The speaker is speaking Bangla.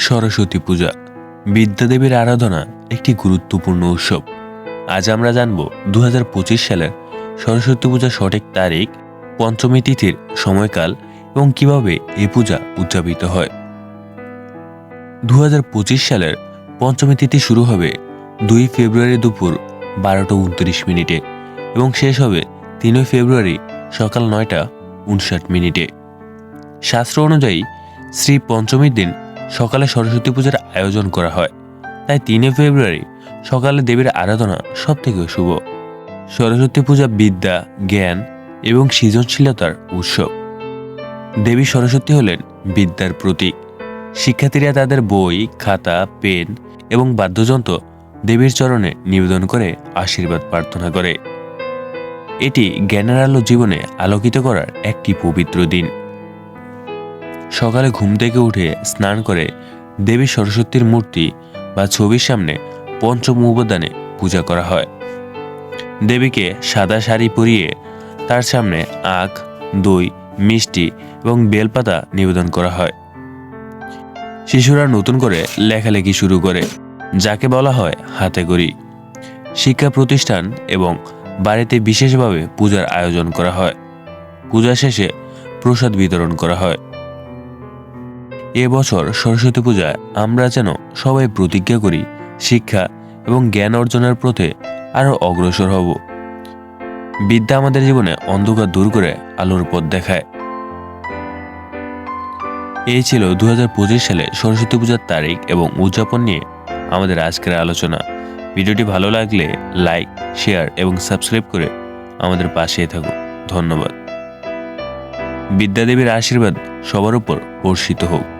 সরস্বতী পূজা। বিদ্যাদেবীর আরাধনা একটি গুরুত্বপূর্ণ উৎসব। আজ আমরা জানব দু হাজার পঁচিশ সালের সরস্বতী পূজার সঠিক তারিখ, পঞ্চমী তিথির সময়কাল এবং কীভাবে এ পূজা উদযাপিত হয়। দু হাজার পঁচিশ সালের পঞ্চমী তিথি শুরু হবে দুই ফেব্রুয়ারি দুপুর বারোটা উনত্রিশ মিনিটে এবং শেষ হবে তিনই ফেব্রুয়ারি সকাল নয়টা উনষাট মিনিটে। শাস্ত্র অনুযায়ী শ্রী পঞ্চমীর দিন সকালে সরস্বতী পূজার আয়োজন করা হয়। তাই তিনে ফেব্রুয়ারি সকালে দেবীর আরাধনা সব থেকে শুভ। সরস্বতী পূজা বিদ্যা, জ্ঞান এবং সৃজনশীলতার উৎসব দেবী সরস্বতী হলেন বিদ্যার প্রতীক। শিক্ষার্থীরা তাদের বই, খাতা, পেন এবং বাদ্যযন্ত্র দেবীর চরণে নিবেদন করে আশীর্বাদ প্রার্থনা করে। এটি জ্ঞানের আলো জীবনে আলোকিত করার একটি পবিত্র দিন। সকালে ঘুম থেকে উঠে স্নান করে দেবী সরস্বতীর মূর্তি বা ছবির সামনে পঞ্চম উপাদানে পূজা করা হয়। দেবীকে সাদা শাড়ি পরিয়ে তার সামনে আখ, দই, মিষ্টি এবং বেলপাতা নিবেদন করা হয়। শিশুরা নতুন করে লেখালেখি শুরু করে, যাকে বলা হয় হাতে করি। শিক্ষা প্রতিষ্ঠান এবং বাড়িতে বিশেষভাবে পূজার আয়োজন করা হয়। পূজা শেষে প্রসাদ বিতরণ করা হয়। এবছর সরস্বতী পূজায় আমরা যেন সবাই প্রতিজ্ঞা করি, শিক্ষা এবং জ্ঞান অর্জনের পথে আরও অগ্রসর হব। বিদ্যা আমাদের জীবনে অন্ধকার দূর করে আলোর পথ দেখায়। এই ছিল দু হাজার পঁচিশ সালে সরস্বতী পূজার তারিখ এবং উদযাপন নিয়ে আমাদের আজকের আলোচনা। ভিডিওটি ভালো লাগলে লাইক, শেয়ার এবং সাবস্ক্রাইব করে আমাদের পাশেই থাকুন। ধন্যবাদ। বিদ্যাদেবীর আশীর্বাদ সবার উপর বর্ষিত হোক।